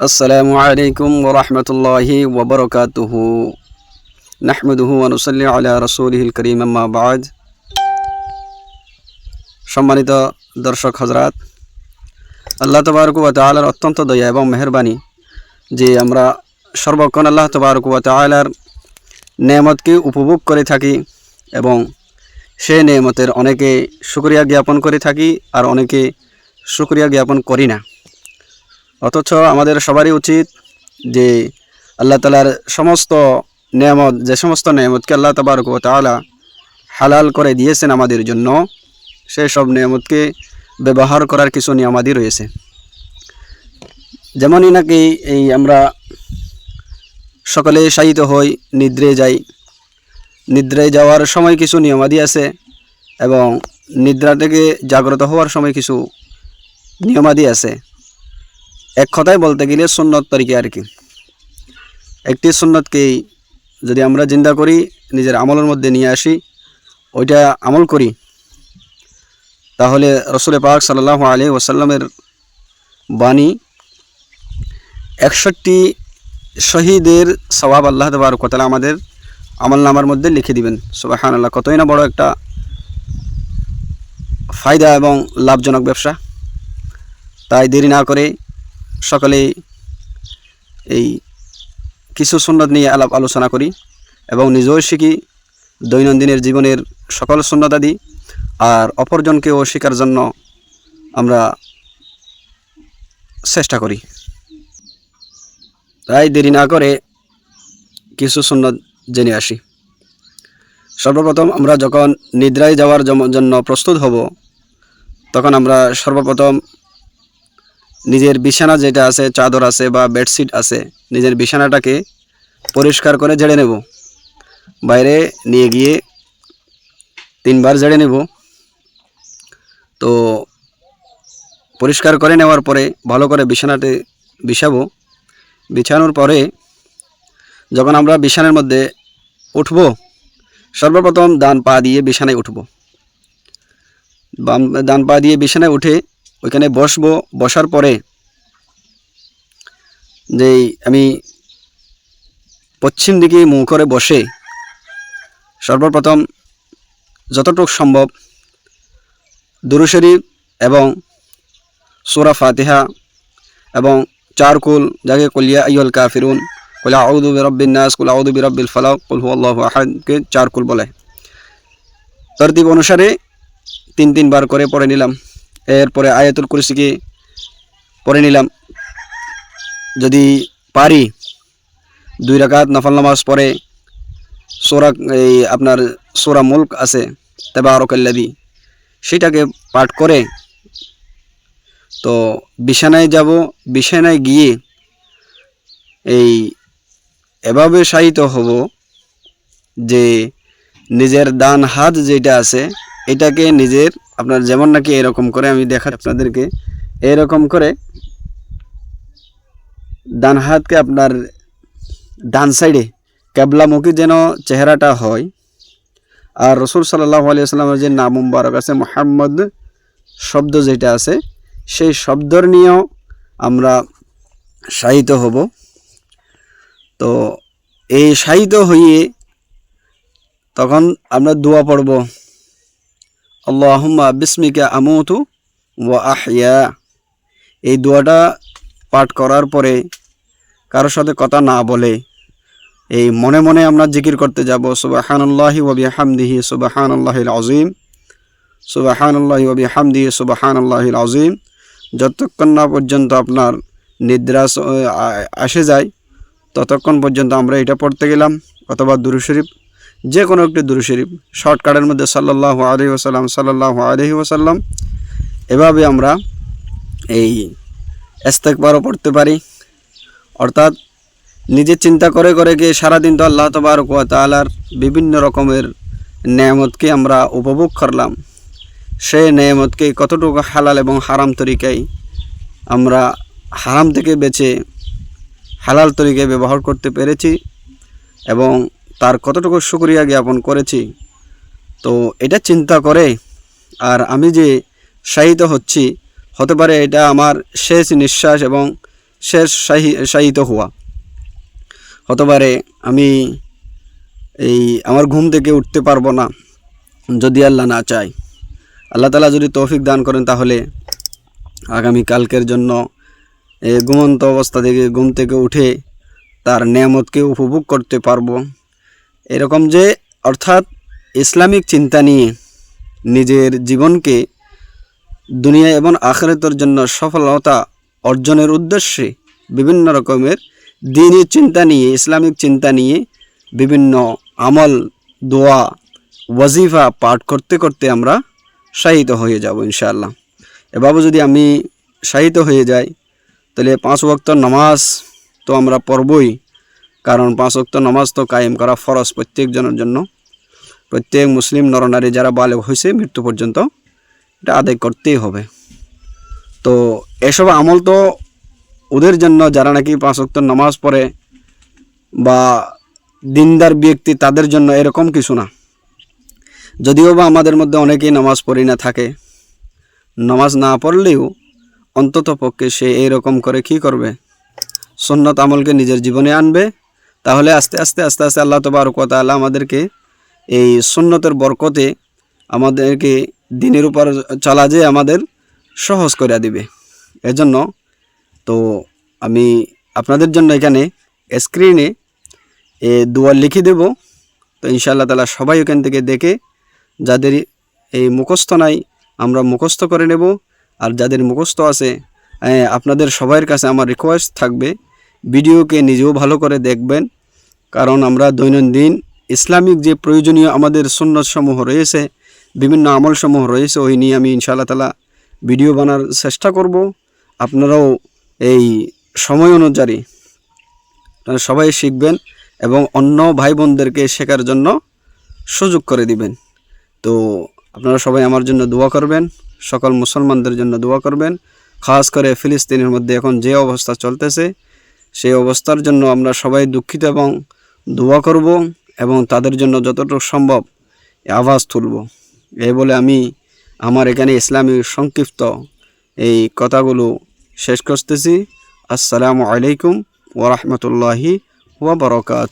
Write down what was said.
আসসালামু আলাইকুম ওরহমতুল্লাহি ওবরকাতুহু নাহমুদুহু আনুসল্লি আলা রসুলহিল করিম আম্মাবাজ সম্মানিত দর্শক হজরাত আল্লাহ তবরকুয়া তালার অত্যন্ত দয়া এবং মেহরবানি যে আমরা সর্বক্ষণ আল্লাহ তবরকুয়া তালার নিয়ামতকে উপভোগ করে থাকি এবং সে নিয়ামতের অনেকে সুক্রিয়া জ্ঞাপন করে থাকি আর অনেকে সুক্রিয়া জ্ঞাপন করি না। অথচ আমাদের সবারই উচিত যে আল্লাহ তালার সমস্ত নেয়ামত, যে সমস্ত নেয়ামতকে আল্লাহ তাবারক ও তাআলা হালাল করে দিয়েছেন আমাদের জন্য, সেই সব নিয়ামতকে ব্যবহার করার কিছু নিয়মাদি রয়েছে। যেমনই নাকি এই আমরা সকালে শায়িত হই, নিদ্রে যাই। নিদ্রায় যাওয়ার সময় কিছু নিয়মাদি আছে এবং নিদ্রা থেকে জাগ্রত হওয়ার সময় কিছু নিয়মাদি আছে। এক কথায় বলতে গেলে সুন্নত তরিকে আর কি। একটি সুন্নতকেই যদি আমরা চিন্তা করি, নিজের আমলের মধ্যে নিয়ে আসি, ওইটা আমল করি, তাহলে রসুল পাক সাল্লাহ আলী ওসাল্লামের বাণী একষট্টি শহীদের সবাব আল্লাহ দেবার কথালা আমাদের আমল নামার মধ্যে লিখে দিবেন। সুবাহান আল্লাহ কতই না বড় একটা ফায়দা এবং লাভজনক ব্যবসা। তাই দেরি না করে সকলে এই কিছু সুন্নত নিয়ে আলাপ আলোচনা করি এবং নিজেও শিখি দৈনন্দিনের জীবনের সকল সুন্নতাদি আর অপরজনকেও শেখার জন্য আমরা চেষ্টা করি। তাই দেরি না করে কিছু সুন্নত জেনে আসি। সর্বপ্রথম আমরা যখন নিদ্রায় যাওয়ার জন্য প্রস্তুত হব, তখন আমরা সর্বপ্রথম নিজের বিছানা যেটা আছে, চাদর আছে বা বেডশিট আছে, নিজের বিছানাটাকে পরিষ্কার করে ঝেড়ে নেব। বাইরে নিয়ে গিয়ে তিনবার ঝেড়ে নেব। তো পরিষ্কার করে নেওয়ার পরে ভালো করে বিছানাতে বিছাবো। বিছানোর পরে যখন আমরা বিছানার মধ্যে উঠব, সর্বপ্রথম ডান পা দিয়ে বিছানায় উঠব। বাম, ডান পা দিয়ে বিছানায় উঠে ওইখানে বসবো, বসার পরে যে আমি পশ্চিম দিকে মুখ করে বসে সর্বপ্রথম যতটুকু সম্ভব দুরু শরীফ এবং সুরা ফাতিহা এবং চারকুল, যাকে কলিয়া আইয়ল কাফিরুন, কুলা আউদু বিরব্বিন নাস, কুলা আউদু বিরব্বিল ফালাক, কুল হু আল্লাহু আহাদকে চারকুল বলে। তরতিব অনুসারে তিন তিনবার করে পড়ে নিলাম। এরপরে আয়াতুল কুরসিকে পড়ে নিলাম। যদি পারি, দুই রাকাত নফল নামাজ পড়ে, সোরা, এই আপনার সোরা মুল্ক আছে তেবারকাল্লাদি সেটাকে পাঠ করে, তো বিছানায় যাব, বিছানায় গিয়ে এই এভাবে শায়িত হব যে নিজের ডান হাত যেটা আছে, এটাকে নিজের আপনার যেমন নাকি এরকম করে আমি দেখা আপনাদেরকে। এরকম করে ডান হাতকে আপনার ডান সাইডে ক্যাবলামুখী যেন চেহারাটা হয়। আর রসুল সাল্লাহ আলিয়াল্লামের যে নাম মুবারক আছে, মোহাম্মদ শব্দ যেটা আছে, সেই শব্দর নিয়েও আমরা শায়িত হব। তো এই শায়িত হয়ে তখন আমরা দোয়া পড়ব। আল্লাহুম্মা বিসমিকা আমুতু ওয়া আহইয়া। এই দোয়াটা পাঠ করার পরে কারোর সাথে কথা না বলে এই মনে মনে আমরা জিকির করতে যাব, সুবাহানুল্লাহি ওবি হামদিহি সুবাহানুল্লাহিল আজিম সুবাহানুল্লাহি ওবি হামদিহি সুবাহানুল্লাহিল আজিম যতক্ষণ না পর্যন্ত আপনার নিদ্রা আসে যায়, ততক্ষণ পর্যন্ত আমরা এটা পড়তে গেলাম, অথবা দুরু শরীফ যে কোনো একটি দুরু শরীফ, শর্টকাটের মধ্যে সাল্লাহ আলহি ওসাল্লাম সাল্লাহ আলহি ওসাল্লাম এভাবে আমরা এই এস্তেকবারও পড়তে পারি। অর্থাৎ নিজে চিন্তা করে করে গিয়ে সারাদিন তো আল্লাহ তবারক তাআলার বিভিন্ন রকমের নেয়ামতকে আমরা উপভোগ করলাম। সেই নেয়ামতকে কতটুকু হালাল এবং হারাম তরিকায় আমরা হারাম থেকে বেঁচে হালাল তরিকায় ব্যবহার করতে পেরেছি এবং তার কতটুকু শুকরিয়া জ্ঞাপন করেছি? তো এটা চিন্তা করে আর আমি যে শায়িত হচ্ছি, হতে পারে এটা আমার শেষ নিঃশ্বাস এবং শেষ শাহী, শায়িত হওয়া। হতে পারে আমি এই আমার ঘুম থেকে উঠতে পারব না, যদি আল্লাহ না চায়। আল্লাহ তালা যদি তৌফিক দান করেন তাহলে আগামী কালকের জন্য ঘুমন্ত অবস্থা থেকে, ঘুম থেকে উঠে তার নিয়ামতকে উপভোগ করতে পারব। এরকম যে, অর্থাৎ ইসলামিক চিন্তা নিয়ে নিজের জীবনকে দুনিয়া এবং আখেরাতের জন্য সফলতা অর্জনের উদ্দেশ্যে বিভিন্ন রকমের দিনী চিন্তা নিয়ে, ইসলামিক চিন্তা নিয়ে বিভিন্ন আমল, দোয়া, ওয়াজিফা পাঠ করতে করতে আমরা শাহিত হয়ে যাব ইনশাআল্লাহ। এভাবে যদি আমি শাহিত হয়ে যাই, তাহলে পাঁচ ওয়াক্ত নামাজ তো আমরা পড়বই। কারণ পাঁচ ওয়াক্ত নামাজ তো কায়েম করা ফরজ প্রত্যেকজনের জন্য। প্রত্যেক মুসলিম নরনারী যারা বালেক হয়েছে, মৃত্যু পর্যন্ত এটা আদায় করতেই হবে। তো এসব আমল তো ওদের জন্য, যারা নাকি পাঁচ ওয়াক্ত নামাজ পড়ে বা দিনদার ব্যক্তি, তাদের জন্য এরকম কিছু না। যদিও বা আমাদের মধ্যে অনেকেই নামাজ পড়ি না থাকে, নামাজ না পড়লেও অন্তত পক্ষে সে এইরকম করে কি করবে? সুন্নত আমলকে নিজের জীবনে আনবে তাহলে আস্তে আস্তে আস্তে আস্তে আল্লাহ তবারকত আল্লাহ আমাদেরকে এই সুন্নতের বরকতে আমাদেরকে দিনের উপর চলা যে আমাদের সহজ করে দিবে। এজন্য তো আমি আপনাদের জন্য এখানে স্ক্রিনে এ দুয়ার লিখে দেব। তো ইনশাআল্লাহ তালা সবাই ওখান থেকে দেখে যাদের এই মুখস্থ নাই, আমরা মুখস্থ করে নেব। আর যাদের মুখস্থ আছে আপনাদের সবাইয়ের কাছে আমার রিকোয়েস্ট থাকবে ভিডিওকে নিজেও ভালো করে দেখবেন। কারণ আমরা দৈনন্দিন ইসলামিক যে প্রয়োজনীয় আমাদের সুন্নতসমূহ রয়েছে, বিভিন্ন আমলসমূহ রয়েছে, ওই নিয়ে আমি ইনশাআল্লাহ তালা ভিডিও বানার চেষ্টা করব। আপনারাও এই সময় অনুযায়ী সবাই শিখবেন এবং অন্য ভাই বোনদেরকে শেখার জন্য সুযোগ করে দিবেন। তো আপনারা সবাই আমার জন্য দোয়া করবেন, সকল মুসলমানদের জন্য দোয়া করবেন। খাস করে ফিলিস্তিনের মধ্যে এখন যে অবস্থা চলতেছে সেই অবস্থার জন্য আমরা সবাই দুঃখিত এবং দোয়া করব এবং তাদের জন্য যতটুকু সম্ভব আওয়াজ তুলব। এই বলে আমি আমার এখানে ইসলামী সংক্ষিপ্ত এই কথাগুলো শেষ করতেছি। আসসালামু আলাইকুম ওরহমতুল্লাহি ওয়া বারাকাত।